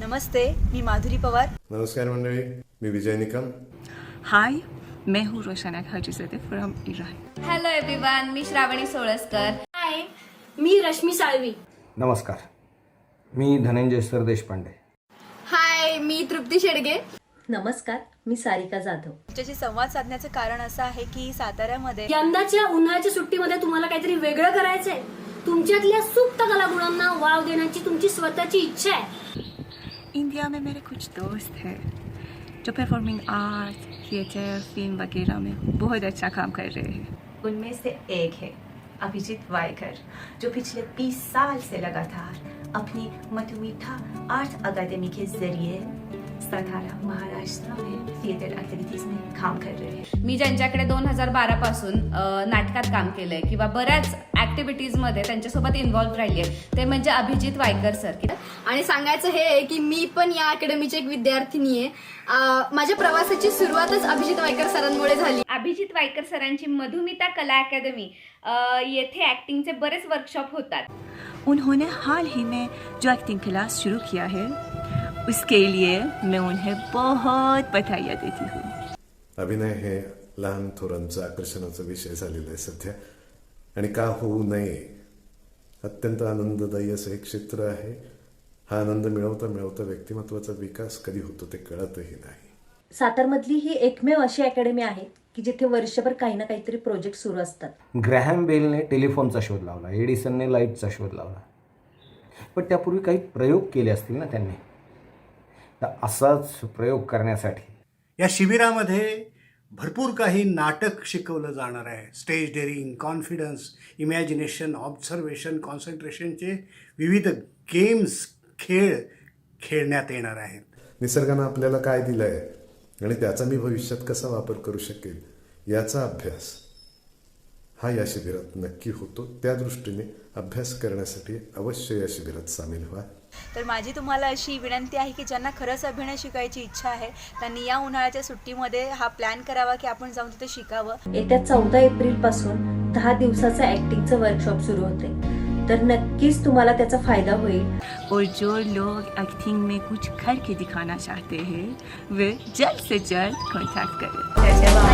नमस्ते मी माधुरी पवार. नमस्कार मंडळी मी विजय निकम. हाय मैं हूँ Roshna from Iran hello everyone me Shravani Solaskar. Hi मी रश्मी साळवी. नमस्कार मी धनंजय सर देशपांडे. हाय मी तृप्ती शेडगे. नमस्कार मी सारिका जाधव. तुमच्याशी संवाद साधण्याचं कारण असं आहे की साताऱ्यामध्ये यंदाच्या उन्हाळ्याच्या सुट्टीमध्ये तुम्हाला काहीतरी वेगळं करायचंय. तुमच्यातल्या सुप्त कलागुणांना वाव देण्याची तुमची स्वतःची इच्छा आहे. इंडिया में मेरे कुछ दोस्त हैं, जो परफॉर्मिंग आर्ट थिएटर फ़िल्म वगैरह में बहुत अच्छा काम कर रहे हैं। उनमें से एक है, अभिजीत वायकर, जो पिछले 20 साल से लगातार अपनी मधुमीठा आर्ट अकादमी के ज़रिए सातारा महाराष्ट्र में थिएटर एक्टिविटीज में काम कर रहे हैं मी ज्यांच्याकडे दोन हजार बारा पासून नाटकात काम केलंय किंवा बऱ्याच ऍक्टिव्हिटीजमध्ये त्यांच्यासोबत इन्व्हॉल्व राहिली आहे ते म्हणजे अभिजित वायकर सर आणि सांगायचं हे आहे की मी पण या अकॅडमीची एक विद्यार्थिनी आहे अं, माझ्या प्रवासाची सुरुवातच अभिजित वायकर सरांमुळे झाली. अभिजित वायकर सरांची मधुमिता कला अकादमी अ, येथे ऍक्टिंगचे बरेच वर्कशॉप होतात. उन्होंने हाल ही में जो एक्टिंग क्लास शुरू किया है उसके लिए मैं उन्हें बहुत बधाइयाँ देती हूँ अभिनय हे लहान थोरांचं आकर्षणाचा विषय झालेला आहे सध्या आणि का होऊ नये अत्यंत आनंददायी असं एक क्षेत्र आहे हा आनंद मिळवता मिळवता व्यक्तिमत्वाचा विकास कधी होतो ते कळतही नाही सातारमधली ही एकमेव अशी अकॅडमी आहे की जिथे वर्षभर काही ना काहीतरी प्रोजेक्ट सुरू असतात. ग्रॅहम बेलने टेलिफोनचा शोध लावला एडिसनने लाईटचा शोध लावला. पण त्यापूर्वी काही प्रयोग केले असतील ना त्यांनी? तर असाच प्रयोग करण्यासाठी. या शिबिरामध्ये भरपूर काही नाटक शिकवलं जाणार आहे. Stage daring confidence imagination observation कॉन्सन्ट्रेशनचे विविध गेम्स खेळ खेळण्यात येणार आहेत. निसर्गानं आपल्याला काय दिलं आहे आणि त्याचा मी भविष्यात कसा वापर करू शकेल याचा अभ्यास. हा या शिबिरात नक्की होतो. त्या दृष्टीने अभ्यास करण्यासाठी अवश्य या शिबिरात सामील व्हा. तर माझी तुम्हाला अशी विनंती आहे की ज्यांना खरंच अभिनय शिकायची इच्छा आहे त्यांनी या उन्हाळ्याच्या सुट्टीमध्ये हा प्लॅन करावा की आपण जाऊन तिथे शिकावं. येत्या चौदा एप्रिलपासून दहा दिवसाचं ऍक्टिंगचं वर्कशॉप सुरू होते. तर नक्कीच तुम्हाला त्याचा फायदा होईल. और जो लोग एक्टिंग में कुछ करके दिखाना चाहते हैं वे जल्द से जल्द कॉन्टैक्ट करें.